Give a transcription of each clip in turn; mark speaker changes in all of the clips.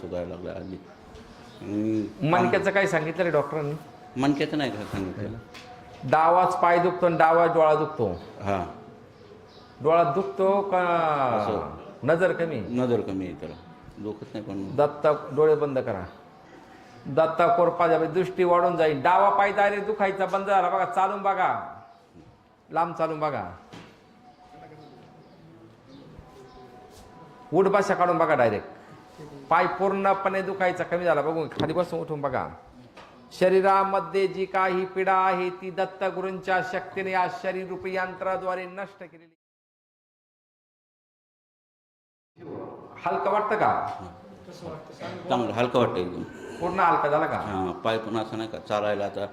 Speaker 1: सुधारायला लागला आधी. आणि
Speaker 2: मणक्याचं काय सांगितलं रे डॉक्टरांनी?
Speaker 1: मणक्याचं नाही का सांगितलेलं
Speaker 2: डावाच पाय दुखतो आणि डावा डोळा दुखतो.
Speaker 1: हां.
Speaker 2: डोळा दुखतो का नजर कमी?
Speaker 1: नजर कमी आहे त्याला दुखत नाही पण.
Speaker 2: दत्ता डोळे बंद करा. दत्ता कोरपा दृष्टी वाढून जाईल. डावा पाय डायरेक्ट दुखायचा बंद झाला. बघा चालून बघा. लांब चालून बघा. उठ बशा काढून बघा डायरेक्ट पाय पूर्णपणे दुखायचा कमी झाला. बघून खाली बसून उठून बघा. शरीरामध्ये जी काही पीडा आहे ती दत्त गुरूंच्या शक्तीने या शरीर रूपी यंत्राद्वारे नष्ट केलेली हलकं वाटतं का?
Speaker 1: चांगलं हलकं वाटतं एकदम.
Speaker 2: पूर्ण हलका झाला का?
Speaker 1: हां पाय पण असं नाही का चालायला आता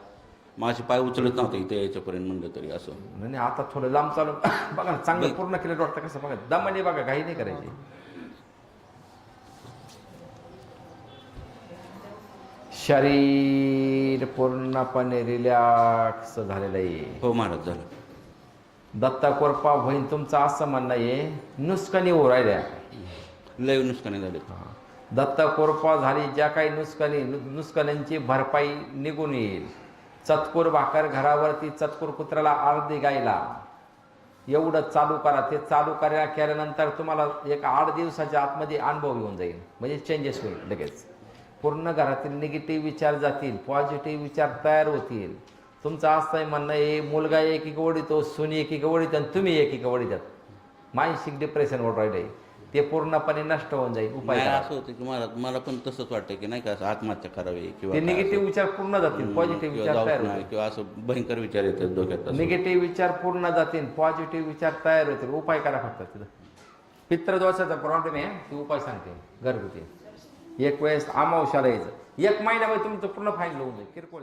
Speaker 1: माझे पाय उचलत नव्हते इथे यायच्यापर्यंत म्हणलं तरी असं.
Speaker 2: नाही आता थोडं लांब चालू बघा ना, चांगलं पूर्ण केलं वाटतं कसं? बघा दमाने बघा काही नाही करायची. शरीर पूर्णपणे रिलॅक्स झालेलं आहे.
Speaker 1: हो महाराज झालं.
Speaker 2: दत्ता कोरपा होईन तुमचं असं म्हणणं आहे नुसकणी हो राहिल्या.
Speaker 1: लय नुकसानी झाले.
Speaker 2: दत्ता कोरपा झाली ज्या काही नुसकणी नु- नुसकण्यांची भरपाई निघून येईल. चतकूर भाकर घरावरती चतकूर कुत्र्याला अर्धी गायला. एवढं चालू करा. ते चालू करा केल्यानंतर तुम्हाला एक आठ दिवसाच्या आतमध्ये अनुभव येऊन जाईल. म्हणजे चेंजेस होईल लगेच. पूर्ण घरातील निगेटिव्ह विचार जातील पॉझिटिव्ह विचार तयार होतील. तुमचं असं आहे म्हणणं आहे मुलगा एकीक ओढितो सुनी एकीक ओढित आणि तुम्ही एकीक ओढितात मानसिक डिप्रेशनवर राहिले. ते पूर्णपणे नष्ट होऊन जाईल उपाय.
Speaker 1: असं होतं की महाराज मला पण तसंच वाटतं की नाही का असं आत्महत्या करावी किंवा
Speaker 2: निगेटिव्ह विचार पूर्ण जातील. पॉझिटिव्ह विचार तयार होतील.
Speaker 1: किंवा असं भयंकर विचार येतात डोक्यात.
Speaker 2: निगेटिव्ह विचार पूर्ण जातील पॉझिटिव्ह विचार तयार होतील. उपाय करा फक्त तिथं. पित्रदोषाचा प्रॉब्लेम आहे ती उपाय सांगते घरगुती. एक वेळेस आमावशाला यायचं. एक महिन्यामध्ये तुमचं पूर्ण फाईन होऊन जाईल. किरकोळ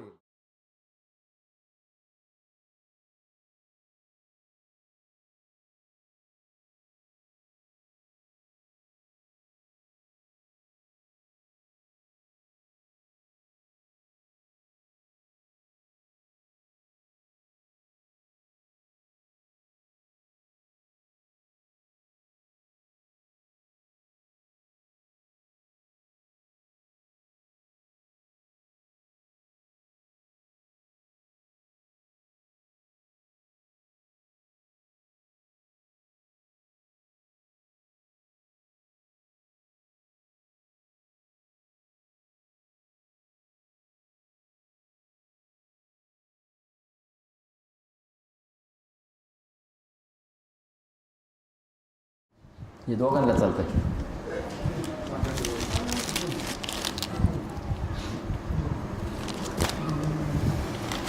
Speaker 2: हे दोघांना चालतंय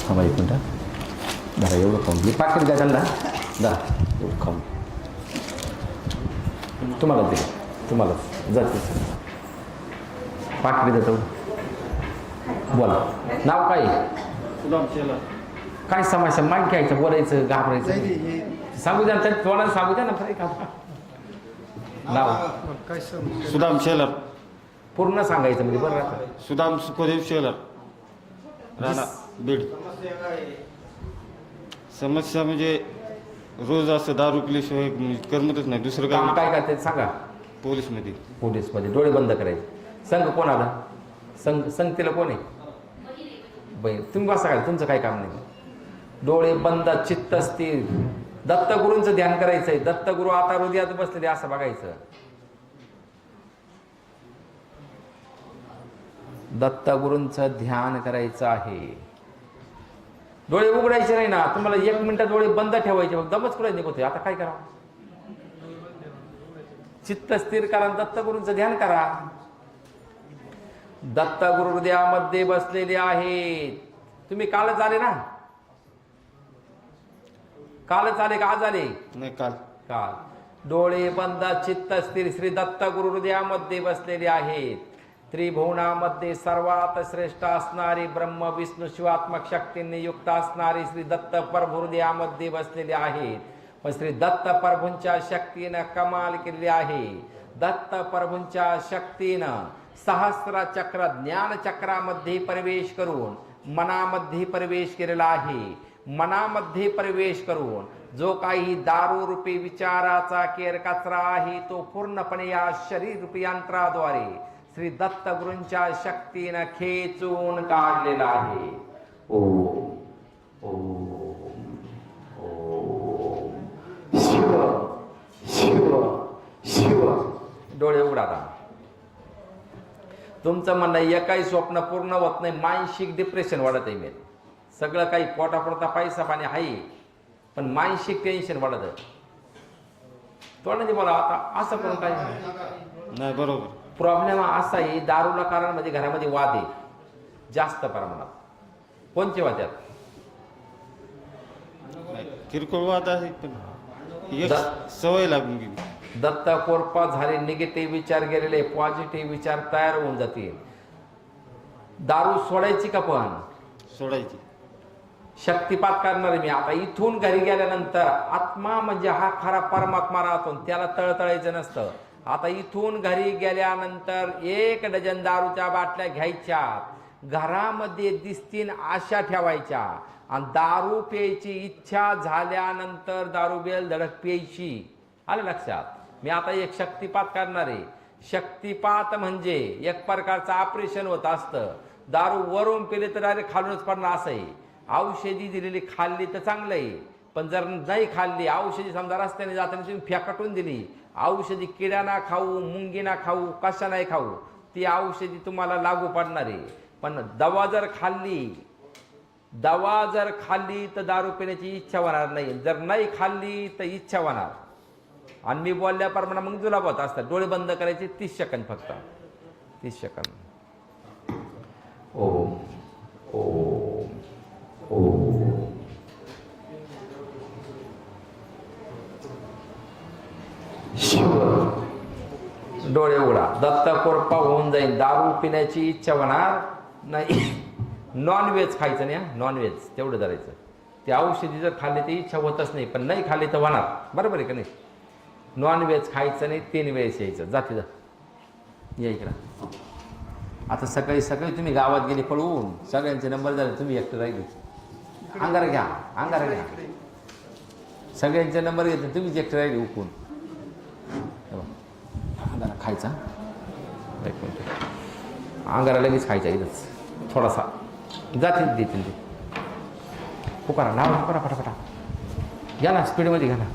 Speaker 2: थांबा एक मिनटं. धरा एवढं खाऊन मी पाकिट द्या त्यांना. दा एवढं खाऊन. तुम्हाला दिले तुम्हाला. जाते पाकिट देतो बोला. नाव काय? काय समस्या माहिती घ्यायचं बोलायचं घाबरायचं? सांगू द्या ना त्या तोंडाला सांगू द्या ना खरं नाव
Speaker 3: काय सुदाम शेलर.
Speaker 2: पूर्ण सांगायचं म्हणजे बरं राहतं.
Speaker 3: सुदाम सुखदेव शेलर. राणा बीड. समस्या म्हणजे रोज असं दारू पिल्याशिवाय म्हणजे करमतच नाही. दुसरं
Speaker 2: काम
Speaker 3: काय?
Speaker 2: काय काय ते सांगा.
Speaker 3: पोलीसमध्ये.
Speaker 2: पोलीसमध्ये. डोळे बंद करायचे. संघ कोण आला संघ संगतीला कोण आहे? बाई तुम्ही बसा काय तुमचं काय काम नाही. डोळे बंद चित्त स्थिर दत्तगुरूंचं ध्यान करायचंय. दत्तगुरू आता हृदयात बसलेले असं बघायचं. दत्तगुरूंचं ध्यान करायचं आहे. डोळे उघडायचे नाही ना. तुम्हाला एक मिनिटात डोळे बंद ठेवायचे. मग दमच कुठे निघतोय? आता काय करा? चित्त स्थिर करा दत्तगुरूंचं ध्यान करा. दत्तगुरु हृदयामध्ये बसलेले आहेत. तुम्ही कालच आले ना? कालच आले का आज आले?
Speaker 3: नाही काल.
Speaker 2: काल. डोळे बंद चित्त स्थिर श्री दत्त गुरु हृदयामध्ये बसलेले आहेत. त्रिभुवनामध्ये सर्वात श्रेष्ठ असणारी ब्रह्म विष्णू शिवात्मक शक्तींनी युक्त असणारी श्री दत्त प्रभू हृदयामध्ये बसलेले आहेत. पण श्री दत्त प्रभूंच्या शक्तीनं कमाल केलेली आहे. दत्त प्रभूंच्या शक्तीनं सहस्र चक्र ज्ञान चक्रामध्ये प्रवेश करून मनामध्ये प्रवेश केलेला आहे. मनामध्ये प्रवेश करून जो काही दारू रूपी विचाराचा केर कचरा आहे तो पूर्णपणे या शरीर रूपी यंत्राद्वारे श्री दत्त गुरूंच्या शक्तीनं खेचून काढलेला आहे. ओ शिव शिव शिव. डोळे उघडा तुमचं म्हणणं एकही स्वप्न पूर्ण होत नाही मानसिक डिप्रेशन वाढत आहे मी सगळं काही पोटापुरता पैसा पाणी आहे पण मानसिक टेन्शन वाढत. तोंडाने बोला आता असं करून काय
Speaker 3: नाही बरोबर.
Speaker 2: प्रॉब्लेम असा आहे दारूला कारणमध्ये घरामध्ये वाद आहे. जास्त प्रमाणात. कोणचे वाद
Speaker 3: किरकोळ वाद आहे सवय लागून गेली.
Speaker 2: दत्त कोरपा झाले निगेटिव्ह विचार गेलेले पॉझिटिव्ह विचार तयार होऊन जातील. दारू सोडायची का पण?
Speaker 3: सोडायची.
Speaker 2: शक्तिपात करणार मी. आता इथून घरी गेल्यानंतर आत्मा म्हणजे हा खरा परमात्मा राहतो त्याला तळतळायचं नसतं. आता इथून घरी गेल्यानंतर एक डझन दारूच्या बाटल्या घ्यायच्या घरामध्ये दिसतीन आशा ठेवायच्या. आणि दारू प्यायची इच्छा झाल्यानंतर दारू बेल धडक प्यायची. आलं लक्षात? मी आता एक शक्तिपात करणार आहे. शक्तिपात म्हणजे एक प्रकारचं ऑपरेशन होत असतं. दारू वरून पिले तर डायरेक्ट खालूनच पडणार असं आहे. औषधी दिलेली खाल्ली तर चांगलं आहे. पण जर नाही खाल्ली औषधी समजा रस्त्याने जाताना तुम्ही फेकाटून दिली औषधी किड्याना खाऊ मुंगीना खाऊ कशा नाही खाऊ ती औषधी तुम्हाला लागू पडणार आहे. पण दवा जर खाल्ली दवा जर खाल्ली तर दारू पिण्याची इच्छा होणार नाही. जर नाही खाल्ली तर इच्छा होणार. आणि मी बोलल्याप्रमाणे मग जुलाबत असतात. डोळे बंद करायचे तीस सेकंद फक्त. तीस सेकंद. हो ओम ओम शिव डोळे कोरपा होऊन जाईल दारू पिण्याची इच्छा होणार नाही. नॉनव्हेज खायचं नाही नॉनव्हेज तेवढं धरायचं. ते औषधी जर खाल्ली तर इच्छा होतच नाही पण नाही खाल्ली तर होणार. बरोबर आहे का नाही? नॉनव्हेज खायचं नाही तीन वेळेस यायचं. जाते जा या इकडं. आता सकाळी सकाळी तुम्ही गावात गेले पळवून सगळ्यांचे नंबर झाले तुम्ही एकटं राहिले. अंगार घ्या अंगार घ्या. सगळ्यांचे नंबर घेतले तुम्हीच एकटं राहिले उकून. अंगारा खायचा. एक मिनिट. अंगारा लगेच खायचा इथंच. थोडासा. जातील देतील ते. पुकारा नाव पुकारा फटाफटा घ्या ना स्पीडमध्ये घ्या ना.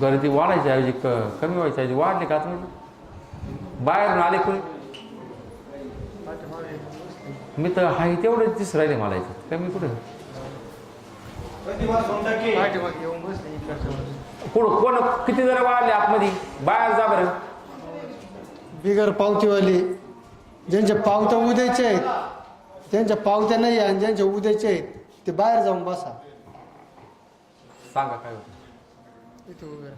Speaker 2: गर्दी वाढायची ऐवजी क कमी व्हायची ऐवजी वाढली का तुम्ही बाहेरून आले कोणी? मी तर हाय तेवढेच दिस राहिले मला इथं. कमी कुठे? कुठं? कोण? किती जण वाढले आतमध्ये? बाहेर जा बरं.
Speaker 4: बिगर पावतीवाली ज्यांच्या पावत्या उद्याच्या आहेत त्यांच्या पावत्या नाही आहे आणि ज्यांच्या उद्याच्या आहेत ते बाहेर जाऊन बसा.
Speaker 2: सांगा काय होतं?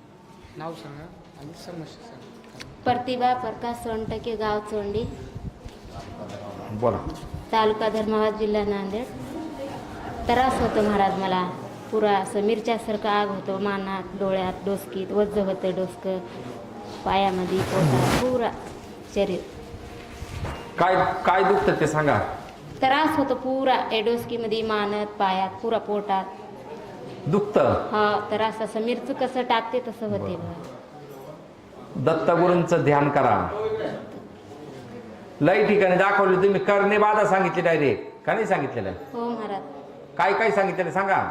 Speaker 5: नाव सांगा आणि समस्या सांगा.
Speaker 6: प्रतिभा प्रकाश सोनटके गाव चोंडी.
Speaker 2: बोला.
Speaker 6: तालुका धर्माबाद जिल्हा नांदेड. त्रास होतो महाराज मला. पुरा असं मिरच्यासारखं आग होतो मानात डोळ्यात डोसकीत वज्ज होतं डोसकं. पायामध्ये पोटात पुरा शरीर.
Speaker 2: काय काय दुखतं ते सांगा.
Speaker 6: त्रास होतो पुरा ए डोसकीमध्ये मानत पायात पुरा पोटात
Speaker 2: दुखतं?
Speaker 6: हा त्रास असं मिरचं कसं टाकते तसं होते.
Speaker 2: दत्तगुरूंचं ध्यान करा. लई ठिकाणी दाखवले तुम्ही करणे बाधा सांगितली डायरेक्ट का नाही सांगितलेलं?
Speaker 6: हो महाराज.
Speaker 2: काय काय सांगितलेलं सांगा.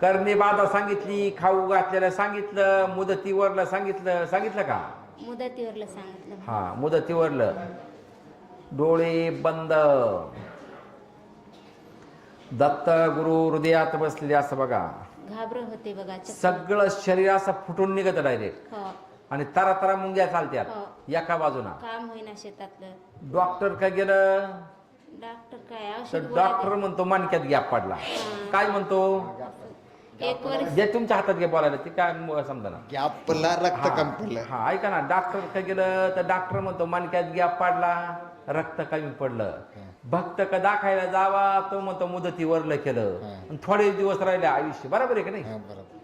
Speaker 2: करणे बाधा सांगितली खाऊ घातलेलं सांगितलं मुदतीवरलं सांगितलं सांगितलं का?
Speaker 6: मुदतीवरलं सांगितलं.
Speaker 2: हा मुदतीवरलं. डोळे बंद. दत्त गुरु हृदयात बसलेले असं बघा.
Speaker 6: घाबर होते बघा.
Speaker 2: सगळं शरीर असं फुटून निघत डायरेक्ट
Speaker 6: हो.
Speaker 2: आणि तरा तरा मुंग्या चालत्यात
Speaker 6: हो.
Speaker 2: एका बाजूना.
Speaker 6: काम होईना शेतातलं.
Speaker 2: डॉक्टर काय गेलं?
Speaker 6: डॉक्टर काय
Speaker 2: डॉक्टर म्हणतो मानक्यात गॅप पडला. काय म्हणतो.
Speaker 6: एक वर्ष
Speaker 2: जे तुमच्या हातात घे बोलायला ते काय समजा ना.
Speaker 7: गॅप पडला रक्त कमी पडलं.
Speaker 2: हा ऐका ना डॉक्टर काय गेलं तर डॉक्टर म्हणतो मानक्यात गॅप पडला रक्त कमी पडलं. भक्त का दाखायला जावा तो म्हणतो मुदतीवरलं केलं. आणि थोडे दिवस राहिले आयुष्य. बरोबर आहे का नाही?
Speaker 7: हा, बरोबर.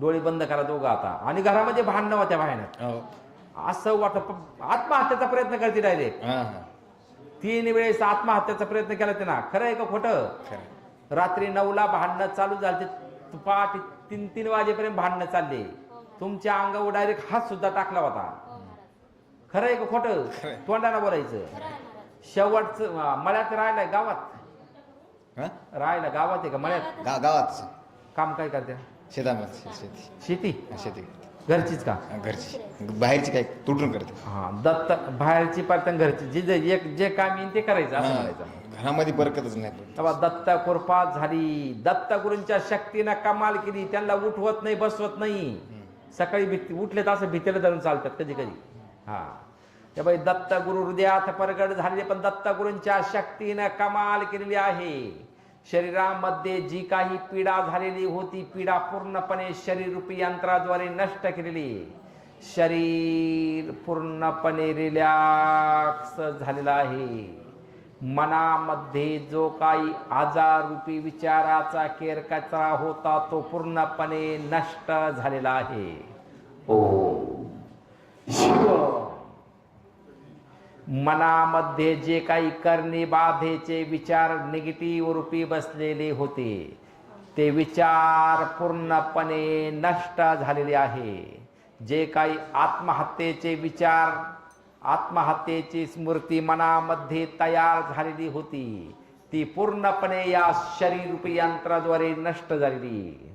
Speaker 2: डोळे बंद करा दोघं आता. आणि घरामध्ये भांडणं होत्या बाहेर.
Speaker 7: हो.
Speaker 2: असं वाटत आत्महत्याचा प्रयत्न करते डायरेक्ट तीन वेळेस आत्महत्याचा प्रयत्न केला ते ना खरं आहे का खोटं? रात्री नऊला भांडणं चालू झाले पहाटे तीन तीन वाजेपर्यंत भांडणं चालले. तुमच्या अंगावर डायरेक्ट हात सुद्धा टाकला होता. खरं आहे का खोटं? तोंडाला बोलायचं. शेवटचं मळ्यात राहिलाय गावात.
Speaker 7: हा?
Speaker 2: राहायला गावात आहे का मळ्यात?
Speaker 7: गा गावात.
Speaker 2: काम काय करते
Speaker 7: शेतामध्ये शेती.
Speaker 2: शेती?
Speaker 7: शेती
Speaker 2: घरचीच का?
Speaker 7: घरची. बाहेरची काय तुटून करते.
Speaker 2: हा दत्त बाहेरची पार्टन घरची. जे जे एक जे काम येईल ते करायचं असं. म्हणायचं.
Speaker 7: घरामध्ये बरकतच नाही पडत.
Speaker 2: तेव्हा दत्त कृपा झाली. दत्त गुरूंच्या शक्तीनं कमाल केली. त्यांना उठवत नाही बसवत नाही. सकाळी भीती उठले तर असं भीतीला धरून चालतात कधी कधी. हा. त्या बाई दत्त गुरु हृदयात प्रगट झालेले पण दत्त गुरूंच्या शक्तीनं कमाल केलेली आहे. शरीरामध्ये जी काही पीडा झालेली होती पीडा पूर्णपणे शरीररूपी यंत्राद्वारे नष्ट केलेली. शरीर पूर्णपणे रिलॅक्स झालेला आहे. मनामध्ये जो काही आजार रूपी विचाराचा केर कचरा होता तो पूर्णपणे नष्ट झालेला आहे. ओ शिव मनामध्ये जे काही करणे बाधेचे विचार निगेटिव्ह रूपी बसलेले होते ते विचार पूर्णपणे नष्ट झालेले आहे. जे काही आत्महत्येचे विचार आत्महत्येची स्मृती मनामध्ये तयार झालेली होती ती पूर्णपणे या शरीररूपी यंत्राद्वारे नष्ट झालेली.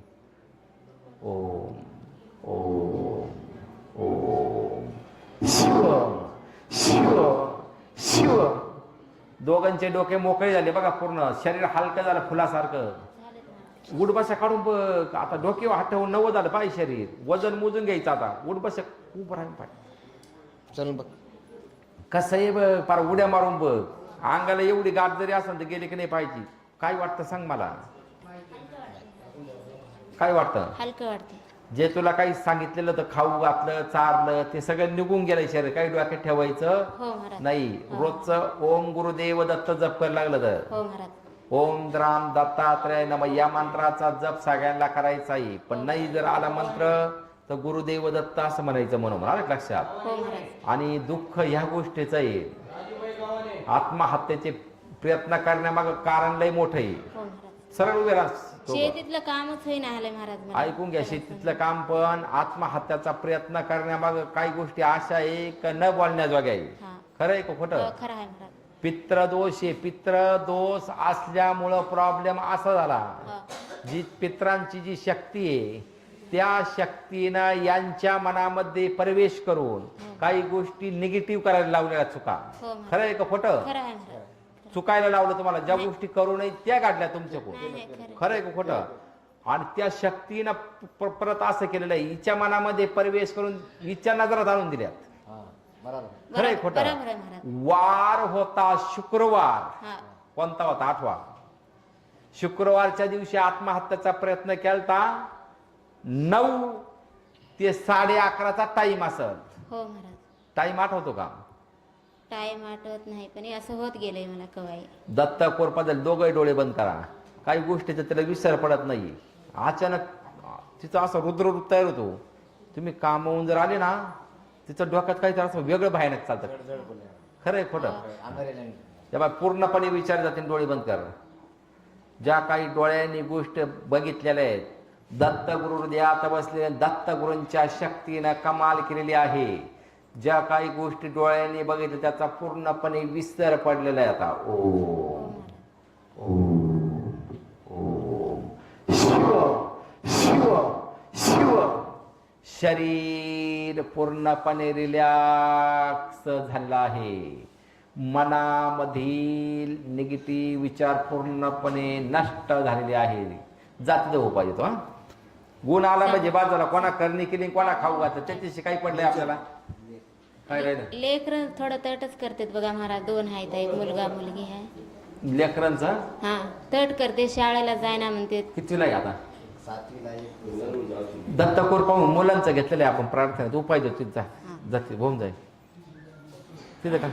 Speaker 2: ओम ओम ओम. शिवम. शिव शिव. दोघांचे डोके मोकळे झाले बघा पूर्ण. शरीर हलकं झालं फुलासारखं. उडबशा काढून बघ. आता डोके हटवून नवं झालं पाय शरीर. वजन मोजून घ्यायचं आता. उडबशा उभं राहील पाय.
Speaker 7: चल बघ.
Speaker 2: कसं आहे बघ पार उड्या मारून बघ. अंगाला एवढी गाठ जरी असेल तर गेली की नाही पाहिजे काय वाटतं सांग मला? काय वाटतं?
Speaker 6: हलकं वाटतं.
Speaker 2: जे तुला काही सांगितलेलं तर खाऊ घातलं चारलं ते सगळं निघून गेलं शरीर काही डोक्यात ठेवायचं
Speaker 6: हो
Speaker 2: नाही. रोजचं ओम गुरुदेव दत्त जप करायला लागलं तर.
Speaker 6: हो
Speaker 2: ओम द्राम दत्तात्रय नम. या मंत्राचा जप सगळ्यांना करायचा आहे. पण नाही जर आला मंत्र तर गुरुदेव दत्त असं म्हणायचं म्हणून आलं लक्षात?
Speaker 6: हो
Speaker 2: आणि दुःख ह्या गोष्टीचं आहे. आत्महत्येचे प्रयत्न करण्यामागं कारण लय मोठं आहे.
Speaker 6: हो
Speaker 2: सरळ राहा.
Speaker 6: शेतीतलं कामच होईना आलंय महाराज मला.
Speaker 2: ऐकून घ्या शेतीतलं काम पण आत्महत्याचा प्रयत्न करण्यामागं काही गोष्टी अशा आहे का न बोलण्याजोग्या आहे?
Speaker 6: हा.
Speaker 2: खरं आहे का
Speaker 6: हो,
Speaker 2: खोटं
Speaker 6: खरं आहे महाराज.
Speaker 2: पित्रदोष आहे. पित्रदोष असल्यामुळं प्रॉब्लेम असा झाला.
Speaker 6: हा.
Speaker 2: जी पित्रांची जी शक्ती आहे त्या शक्तीनं यांच्या मनामध्ये प्रवेश करून काही गोष्टी निगेटिव्ह करायला लावलेल्या चुका.
Speaker 6: हो
Speaker 2: खरं आहे का खोटं?
Speaker 6: खरं आहे महाराज.
Speaker 2: चुकायला लावलं तुम्हाला ज्या गोष्टी करू नये त्या काढल्या तुमच्याकडून
Speaker 6: नाही खरं
Speaker 2: आहे का खोटं? आणि त्या शक्तीनं परत असं केलेलं आहे हिच्या मनामध्ये प्रवेश करून हिच्या नजरात आणून दिल्यात. खरं आहे खोटं?
Speaker 6: बरोबर आहे महाराज
Speaker 2: वार होता शुक्रवार.
Speaker 6: हा.
Speaker 2: कोणता होता? आठवा. शुक्रवारच्या दिवशी आत्महत्याचा प्रयत्न केलता नऊ ते साडे अकराचा टाइम
Speaker 6: हो महाराज
Speaker 2: टाइम आठवतो का?
Speaker 6: टाइम आठवत नाही पण हे असं होत गेलंय मला कवाई.
Speaker 2: दत्त कोरपादल दोघे डोळे बंद करा. काही गोष्टीचा त्याला विसर पडत नाही. अचानक तिचं असं रुद्ररूप तयार होतो. तुम्ही कामावून जर आले ना तिचं डोक्यात काहीतरी असं वेगळं भयानक चालतं. खरं आहे खोटं तेव्हा पूर्णपणे विचार जाते डोळे बंद कर. ज्या काही डोळ्यांनी गोष्ट बघितलेल्या आहेत दत्त गुरु हृदयात बसलेल्या दत्तगुरूंच्या शक्तीनं कमाल केलेली आहे. ज्या काही गोष्टी डोळ्यांनी बघितल्या त्याचा पूर्णपणे विस्तार पडलेला आहे आता. ओम ओम ओम. शिव शिव शिव. शरीर पूर्णपणे रिलॅक्स झालेलं आहे. मनामधील निगेटिव्ह विचार पूर्णपणे नष्ट झालेले आहे जात जाऊ पाहिजे तो गुण आला म्हणजे बाजूला कोणा करणी केली कोणा खाऊ घातलं त्याच्याशी काही पडलंय आपल्याला? काय राहिलं?
Speaker 6: लेकर थोडं तटच करतात बघा महाराज दोन आहेत एक मुलगा मुलगी आहे.
Speaker 2: लेकरांचं?
Speaker 6: हा तट करते शाळेला जायना म्हणते.
Speaker 2: कितवीला आहे आता? दत्तकोर पाहून मुलांचं घेतलेलं आहे आपण प्रार्थनेत उपाय देतो तिथं जा. जाते होऊन जाईल. तिथं का?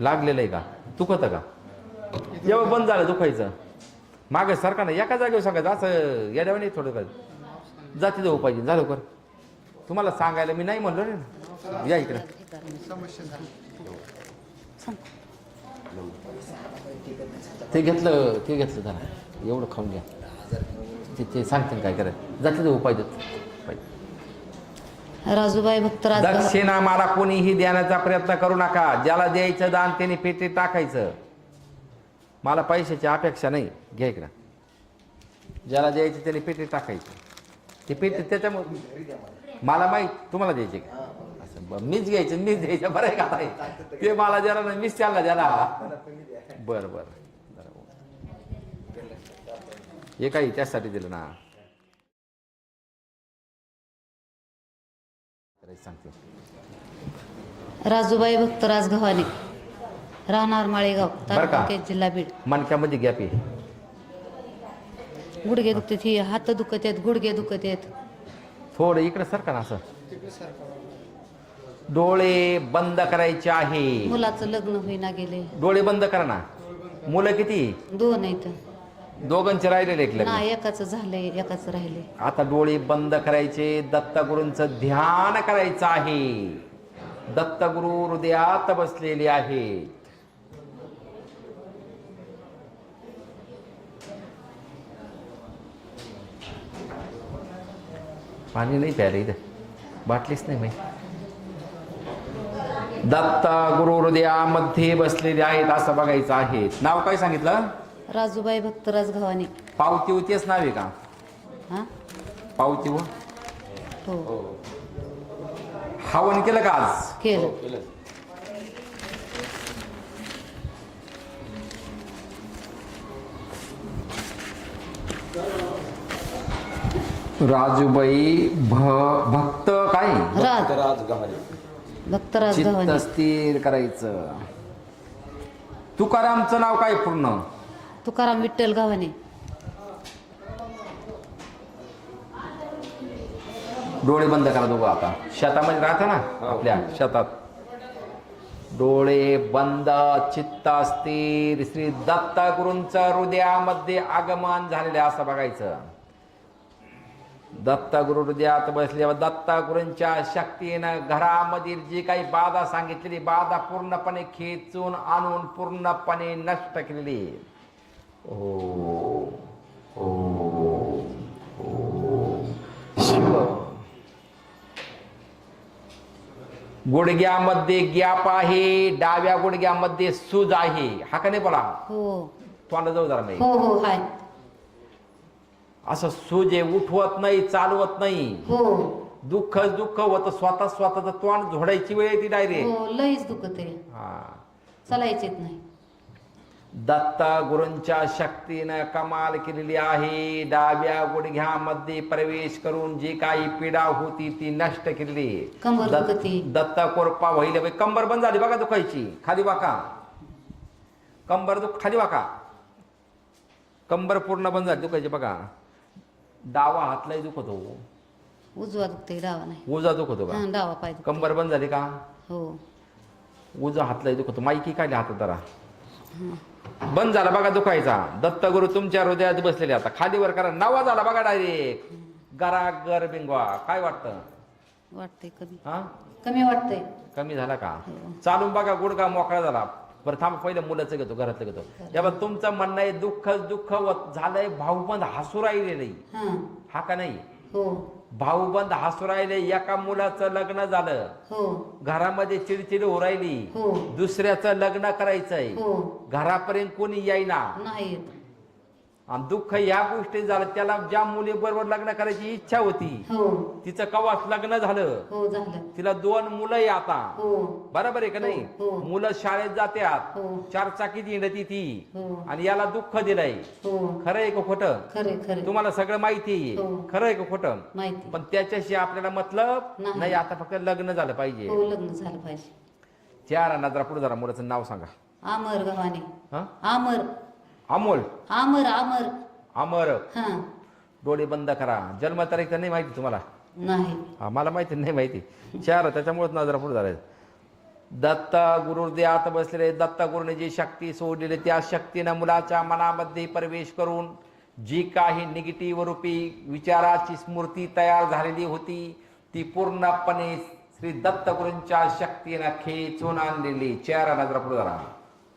Speaker 2: लागलेलं आहे का? दुखत का? जेव्हा बंद झालं दुखायचं. मागे सारखा नाही एका जागेवर सांगायचं असं येड्यावर नाही थोडं काय जाती पाहिजे झालं कर तुम्हाला सांगायला मी नाही म्हणलो ना या इकडे. ते घेतलं ते घेतलं जरा. एवढं खाऊन घ्या. ते ते सांगते काय करायचं जाते देऊ पाहिजे
Speaker 8: राजूबाई भक्तराज
Speaker 2: दक्षिणा मला कोणीही देण्याचा प्रयत्न करू नका. ज्याला द्यायचं दान त्याने पेटीत टाकायचं. मला पैशाची अपेक्षा नाही. घ्या इकडं. ज्याला द्यायचं त्याने पेटीत टाकायचं. ते पेटीत त्याच्यामुळे मला माहीत. तुम्हाला द्यायचे का? मीच घ्यायचं मीच द्यायचं बरं आहे का आता? ते. मला द्याला नाही मीच त्याला द्याला बरं बरं. हे काही त्यासाठी दिलं ना? सांगते.
Speaker 8: राजूबाई भक्तराज गव्हाणे राहणार माळेगाव
Speaker 2: बरं
Speaker 8: तालुका
Speaker 2: का?
Speaker 8: केज, जिल्हा बीड.
Speaker 2: मणक्यामध्ये गॅप आहे
Speaker 8: गुडघे दुखतात ही हात दुखत आहेत गुडघे दुखत आहेत.
Speaker 2: थोडं इकडे सरका ना असं? डोळे बंद करायचे आहे.
Speaker 8: मुलाचं लग्न होईना गेले.
Speaker 2: डोळे बंद करा ना. मुलं किती?
Speaker 8: दोन आहेत.
Speaker 2: दोघांचे राहिलेले एक लग्न.
Speaker 8: ना एकाच झालंय एकाच राहिले
Speaker 2: आता डोळे बंद करायचे दत्तगुरूंचं ध्यान करायचं आहे. दत्तगुरु हृदयात बसलेले आहेत. पाणी नाही प्यायला इथं. बाटलीच नाही माहिती. दत्ता गुरु हृदयामध्ये बसलेले आहेत असं बघायचं आहे. नाव काय सांगितलं?
Speaker 8: राजूबाई भक्तराज गव्हाणे
Speaker 2: पावती होतीच नाव आहे का?
Speaker 8: हा?
Speaker 2: पावती हो?
Speaker 8: हो.
Speaker 2: हवन केलं का आज?
Speaker 8: केलं.
Speaker 2: राजूबाई भ भक्त काय?
Speaker 8: राज.
Speaker 1: राज गव्हाणे
Speaker 8: भक्तराज
Speaker 2: चित्त
Speaker 8: गव्हाणे
Speaker 2: स्थिर करायचं. तुकारामचं नाव काय पूर्ण?
Speaker 8: तुकाराम विठ्ठल गव्हाणे.
Speaker 2: डोळे बंद करा दोघं आता. शेतामध्ये राहता ना आपल्या शेतात. डोळे बंद चित्त स्थिर श्री दत्ता गुरूंचं हृदयामध्ये आगमन झालेले असं बघायचं. दत्ता गुरु हृदयात बसल्यावर दत्ता गुरूंच्या शक्तीनं घरामधील जी काही बाधा सांगितलेली बाधा पूर्णपणे खेचून आणून पूर्णपणे नष्ट केलेली. ओ ओ ओ शिव गुडघ्यामध्ये गॅप आहे डाव्या गुडघ्यामध्ये सूज आहे. हा का नाही बोला?
Speaker 8: हो.
Speaker 2: तोंडा जाऊ जरा नाही
Speaker 8: हो हो हाय.
Speaker 2: असं सूज उठवत नाही चालवत नाही.
Speaker 8: हो.
Speaker 2: दुःख दुःख होत स्वतः स्वतःच तोंड झोडायची वेळ येते डायरेक्ट.
Speaker 8: हो लईच दुखत आहे.
Speaker 2: हा.
Speaker 8: चालायचेच नाही.
Speaker 2: दत्ता गुरूंच्या शक्तीनं कमाल केलेली आहे. डाव्या गुडघ्यामध्ये प्रवेश करून जी काही पीडा होती ती नष्ट केलेली.
Speaker 8: कंबर
Speaker 2: दत्त-
Speaker 8: दुखती.
Speaker 2: दत्ता कोरपा व्हायला बाई, कंबर बंद झाली बघा दुखायची. खाली वाका. कंबर दुख खाली वाका. कंबर पूर्ण बंद झाली दुखायची बघा. डावा हातलाही दुखतो
Speaker 8: उजवा दुखते डावा नाही.
Speaker 2: उजा दुखतो का?
Speaker 8: हा डावा पाय दुखतो.
Speaker 2: कंबर बंद झाली का?
Speaker 8: हो.
Speaker 2: उजा हातलाही दुखतो माईकी काय हात जरा. बंद झाला बघा दुखायचा. दत्तगुरु तुमच्या हृदयात बसलेले आता. खालीवर करा. नवा झाला बघा डायरेक्ट गरा गर बिंगवा. काय वाटतं?
Speaker 8: वाटतंय कमी.
Speaker 2: हा?
Speaker 8: कमी वाटतंय.
Speaker 2: कमी झाला का? चालून बघा गुडगा मोकळा झाला. बरं थांब पहिलं मुलाचं घेतो घरातलं घेतो. तेव्हा तुमचं म्हणणं आहे दुःख दुःख वत- झालंय भाऊबंद हसू राहिले नाही.
Speaker 8: हा.
Speaker 2: हा का नाही?
Speaker 8: हो.
Speaker 2: भाऊबंद हसू राहिले एका मुलाचं लग्न झालं.
Speaker 8: हो.
Speaker 2: घरामध्ये चिडचिड हो राहिली.
Speaker 8: हो.
Speaker 2: दुसऱ्याचं लग्न करायचंय.
Speaker 8: हो.
Speaker 2: घरापर्यंत कोणी येईना.
Speaker 8: नाही येत.
Speaker 2: आणि दुःख या गोष्टी झालं त्याला ज्या मुलीबरोबर लग्न करायची इच्छा होती
Speaker 8: हो.
Speaker 2: तिचं कवास लग्न झालं.
Speaker 8: हो झालं.
Speaker 2: तिला दोन मुलं आहे आता.
Speaker 8: हो.
Speaker 2: बरोबर आहे का नाही?
Speaker 8: हो.
Speaker 2: मुलं शाळेत जात्यात.
Speaker 8: हो.
Speaker 2: चार चाकीत येणती ती.
Speaker 8: हो.
Speaker 2: आणि याला दुःख दिलंय.
Speaker 8: हो.
Speaker 2: खरं आहे का खोटं?
Speaker 8: खरे खरे
Speaker 2: तुम्हाला सगळं माहिती आहे. खरं आहे का खोटं?
Speaker 8: माहिती
Speaker 2: पण त्याच्याशी आपल्याला मतलब
Speaker 8: नाही.
Speaker 2: नाही आता फक्त लग्न झालं पाहिजे.
Speaker 8: हो लग्न झालं पाहिजे.
Speaker 2: चार आणा जरा पुढे जरा मुलाचं नाव सांगा.
Speaker 8: आमर गव्हाणे.
Speaker 2: हा?
Speaker 8: आमर.
Speaker 2: अमोल
Speaker 8: आमर आमर
Speaker 2: अमर
Speaker 8: हा.
Speaker 2: डोळे बंद करा. जन्मतारीख तर नाही माहिती तुम्हाला.
Speaker 8: नाही.
Speaker 2: हा मला माहिती नाही माहिती. चार त्याच्यामुळेच ना जरा पुढे झालंय दत्ता गुरुदेहात बसलेले दत्ता गुरुने जी शक्ती सोडलेली त्या शक्तीनं मुलाच्या मनामध्ये प्रवेश करून जी काही निगेटिव्ह रूपी विचाराची स्मृती तयार झालेली होती ती पूर्णपणे श्री दत्त गुरूंच्या शक्तीनं खेचून आणलेली चार नजरा पुढे जरा.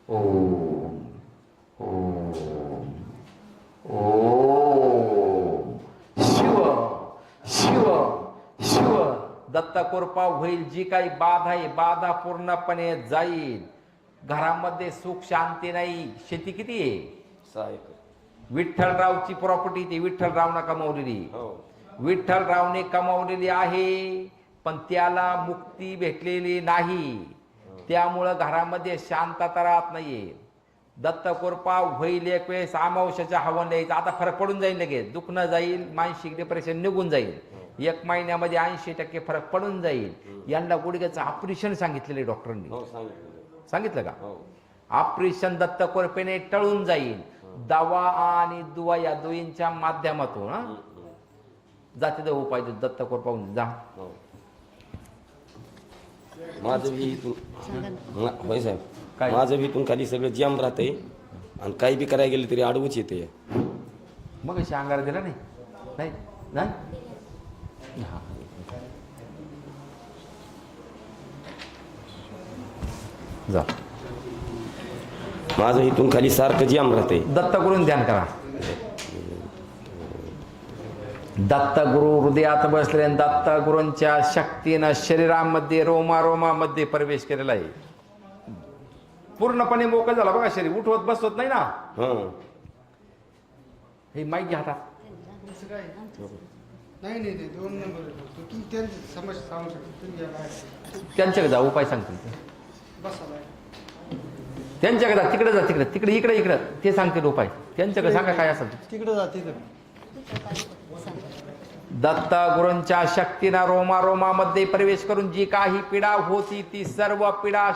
Speaker 2: ओम. ओम ओम शिव शिव शिव. दत्त कृपा होईल जी काही बाधा आहे बाधा पूर्णपणे जाईल. घरामध्ये सुख शांती नाही. शेती किती आहे?
Speaker 9: सहा एकर
Speaker 2: विठ्ठलरावची प्रॉपर्टी ती विठ्ठलरावनं कमावलेली.
Speaker 9: हो.
Speaker 2: विठ्ठलरावने कमावलेली आहे पण त्याला मुक्ती भेटलेली नाही. त्यामुळं घरामध्ये शांतता राहत नाहीये. दत्त कृपा होईल एक वेळेस अमावश्याच्या हवन द्यायचं. आता फरक पडून जाईल लगेच. दुखणं जाईल मानसिक डिप्रेशन निघून जाईल. एक महिन्यामध्ये ऐंशी टक्के फरक पडून जाईल. यांना गुडघ्याचं ऑपरेशन सांगितलेले डॉक्टरांनी
Speaker 9: हो सांगितलं.
Speaker 2: सांगितलं का?
Speaker 9: हो.
Speaker 2: ऑपरेशन दत्त कृपेने टळून जाईल. दवा आणि दुवा या दोयींच्या माध्यमातून हं? जाते तर उपाय दत्त कृपा जा.
Speaker 9: हो. माझं होय साहेब.
Speaker 2: काय?
Speaker 9: माझं बी इथून खाली सगळं जाम राहतंय. आणि काही बी करायला गेलं तरी आडवच येते
Speaker 2: मग अशी अंगार दिला नाही? नाही? नाही? हा. जा.
Speaker 9: माझं इथून खाली सारखं जाम राहतंय.
Speaker 2: दत्त गुरून ध्यान करा. दत्त गुरु हृदयात बसले आणि दत्त गुरूंच्या शक्तीनं शरीरामध्ये रोमा रोमामध्ये प्रवेश केलेला आहे. पूर्णपणे मोकळं झाला बघा शरीर. उठवत बसवत नाही ना.
Speaker 9: हां.
Speaker 2: हे माईक घ्या हातात
Speaker 4: नाही नाही ते दोन नंबर तुम्ही त्यांची समस्या सांगू शकता. तुम्ही या बाहेर.
Speaker 2: त्यांच्याकडे जा उपाय सांगतील ते.
Speaker 4: बसा बाहेर.
Speaker 2: त्यांच्याकडे जा तिकडे जा तिकडे. तिकडे इकडे इकडे. ते सांगतील उपाय. त्यांच्याकडे सांगा काय असेल ते.
Speaker 4: तिकडे जा तिकडे.
Speaker 2: दत्त गुरूंच्या शक्तीनं रोमा रोमामध्ये प्रवेश करून जी काही पीडा होती ती सर्व पीडा